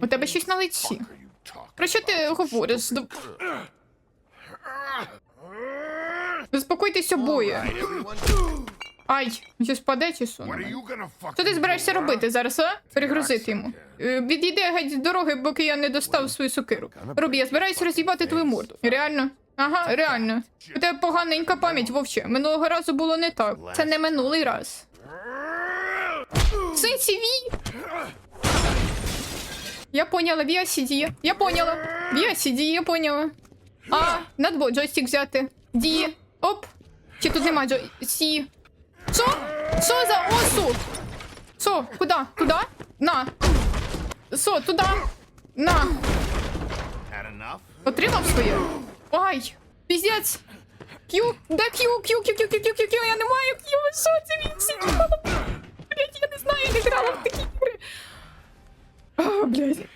У тебе щось на лиці. Про що ти говориш? До- Заспокойтесь обоє. Ай, щось впаде чи що? Що ти збираєшся робити зараз, а? Перегрузити йому. Е, Відійди геть з дороги, поки я не достав свою сокиру. Робі, я збираюсь роз'їбати твою морду. Реально? Ага, реально. У тебе поганенька пам'ять, вовче. Минулого разу було не так. Це не минулий раз. Синці вій! Я поняла, Віа сіді. Я поняла. Віа сіді, я поняла. А, на дво джойстик взяти. Ді. Оп. Чи тут нема джой... Сі. Що? Що за осу? Що? Куда? Куда? На. Що, туди? На. Отримав своє? Ай, піздець. К'ю, де к'ю, к'ю, к'ю, к'ю, к'ю, к'ю, к'ю, А, блядь.